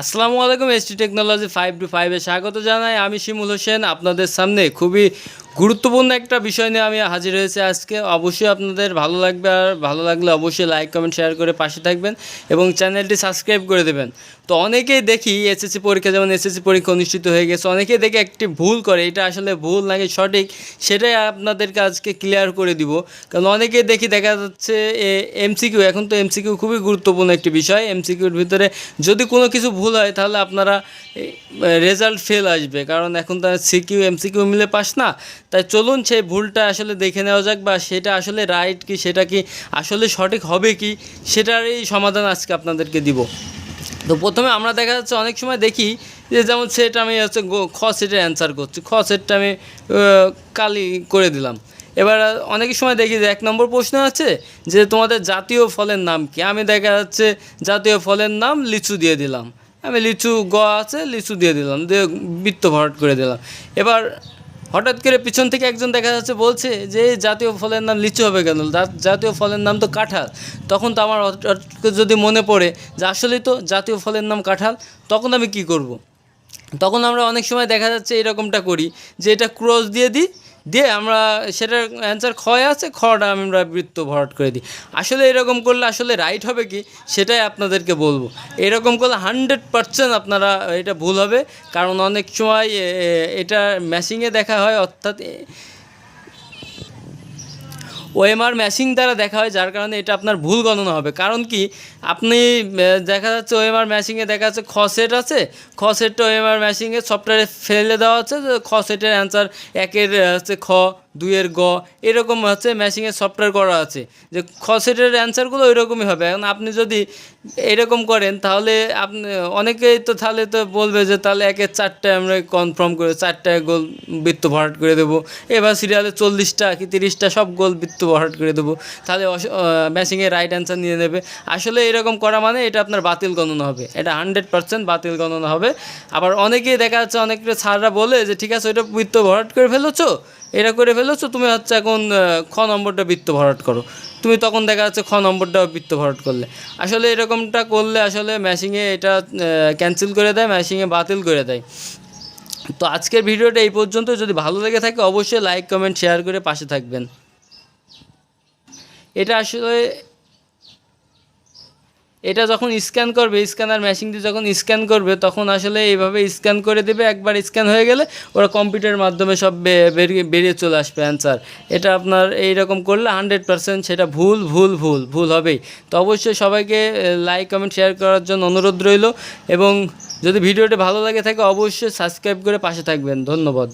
আসসালামু আলাইকুম ST technology five two ফাইভে স্বাগত জানাই। আমি শিমুল হোসেন, আপনাদের সামনে খুবই গুরুত্বপূর্ণ একটা বিষয় নিয়ে আমি হাজির হয়েছি আজকে। অবশ্যই আপনাদের ভালো লাগবে আর ভালো লাগলে অবশ্যই লাইক কমেন্ট শেয়ার করে পাশে থাকবেন এবং চ্যানেলটি সাবস্ক্রাইব করে দেবেন। তো অনেকেই দেখি এসএসসি পরীক্ষা, যেমন এসএসসি পরীক্ষা অনুষ্ঠিত হয়ে গেছে, অনেকেই দেখে একটি ভুল করে, এটা আসলে ভুল নাকি সঠিক, সেটাই আপনাদেরকে আজকে ক্লিয়ার করে দিব। কারণ অনেকেই দেখি দেখা যাচ্ছে এমসিকিউ এখন তো এমসিকিউ খুবই গুরুত্বপূর্ণ একটি বিষয়। এমসিকিউর ভিতরে যদি কোনো কিছু ভুল হয়, তাহলে আপনারা রেজাল্ট ফেল আসবে। কারণ এখন তো সিকিউ এমসিকিউ মিলে পাস না। তাই চলুন সেই ভুলটা আসলে দেখে নেওয়া যাক বা সেটা আসলে রাইট কি, সেটা কি আসলে সঠিক হবে কি সেটারই সমাধান আজকে আপনাদেরকে দিব। তো প্রথমে আমরা দেখা যাচ্ছে অনেক সময় দেখি যে যেমন সেট আমি হচ্ছে খ সেটের অ্যান্সার করছি। খ সেটটা আমি কালি করে দিলাম। এবার অনেক সময় দেখি যে এক নম্বর প্রশ্ন আছে যে তোমাদের জাতীয় ফলের নাম কি? আমি দেখা যাচ্ছে জাতীয় ফলের নাম লিচু দিয়ে দিলাম। আমি লিচু গ আছে, লিচু দিয়ে দিলাম, দিয়ে বৃত্ত ভরাট করে দিলাম। এবার হঠাৎ করে পিছন থেকে একজন দেখা যাচ্ছে, বলছে যে জাতীয় ফলের নাম লিচু হবে কেন জাতীয় ফলের নাম তো কাঁঠাল তখন তো আমার যদি মনে পড়ে যে আসলেই তো জাতীয় ফলের নাম কাঁঠাল, তখন আমি কি করব। তখন আমরা অনেক সময় দেখা যাচ্ছে এরকমটা করি যে এটা ক্রস দিয়ে দিই দিয়ে আমরা সেটার অ্যান্সার ক্ষয় আছে খটা আমরা বৃত্ত ভরাট করে দিই। আসলে এরকম করলে আসলে রাইট হবে কি? সেটাই আপনাদেরকে বলব। এরকম করলে হান্ড্রেড পারসেন্ট আপনারা এটা ভুল হবে। কারণ অনেক সময় এটা ম্যাচিংয়ে দেখা হয়, অর্থাৎ ওএমআর ম্যাচিং দ্বারা দেখা হয়, যার কারণে এটা আপনার ভুল গণনা হবে। কারণ কি, আপনি দেখা যাচ্ছে ওএমআর ম্যাচিংয়ে দেখা যাচ্ছে খ সেট আছে, খ সেটটা ওএমআর ম্যাচিংয়ে সফটওয়্যারে ফেলে দেওয়া হচ্ছে খ সেটের অ্যান্সার একের হচ্ছে খ দুইয়ের গ, এরকম হচ্ছে ম্যাচিংয়ের সফটওয়্যার করা আছে। যে খ সেটের অ্যান্সারগুলো ওইরকমই হবে। এখন আপনি যদি এরকম করেন, তাহলে আপনি, অনেকেই তো তাহলে তো বলবে যে, তাহলে একের চারটায় আমরা কনফার্ম করে চারটায় গোল বৃত্ত ভরাট করে দেবো। এবার সিরিয়ালে চল্লিশটা কি তিরিশটা সব গোল বৃত্ত ভরাট করে দেবো। তাহলে ম্যাচিংয়ে রাইট অ্যান্সার নিয়ে নেবে। আসলে এরকম করা মানে এটা আপনার বাতিল গণনা হবে। এটা হান্ড্রেড পার্সেন্ট বাতিল গণনা হবে। আবার অনেকেই দেখা যাচ্ছে, অনেকে স্যাররা বলে যে, ঠিক আছে, ওইটা বৃত্ত ভরাট করে ফেলেছো এটা করে ফেলেছো, তুমি হচ্ছে এখন খ নম্বরটা বৃত্ত ভরাট করো। তুমি তখন দেখা যাচ্ছে খ নম্বরটা বৃত্ত ভরাট করলে। আসলে এরকমটা করলে আসলে ম্যাশিংয়ে এটা ক্যান্সেল করে দেয় ম্যাশিংয়ে বাতিল করে দেয়। তো আজকের ভিডিওটা এই পর্যন্ত। যদি ভালো লেগে থাকে অবশ্যই লাইক কমেন্ট শেয়ার করে পাশে থাকবেন। এটা আসলে এটা যখন স্ক্যান করবে স্ক্যানার মেশিন দিয়ে যখন স্ক্যান করবে, তখন আসলে এইভাবে স্ক্যান করে দেবে, একবার স্ক্যান হয়ে গেলে ওরা কম্পিউটারের মাধ্যমে সব বেরিয়ে চলে আসবে অ্যান্সার এটা আপনার এই রকম করলে হান্ড্রেড পার্সেন্ট সেটা ভুল ভুল ভুল ভুল হবেই। তো অবশ্যই সবাইকে লাইক কমেন্ট শেয়ার করার জন্য অনুরোধ রইল এবং যদি ভিডিওটি ভালো লাগে থাকে, অবশ্যই সাবস্ক্রাইব করে পাশে থাকবেন। ধন্যবাদ।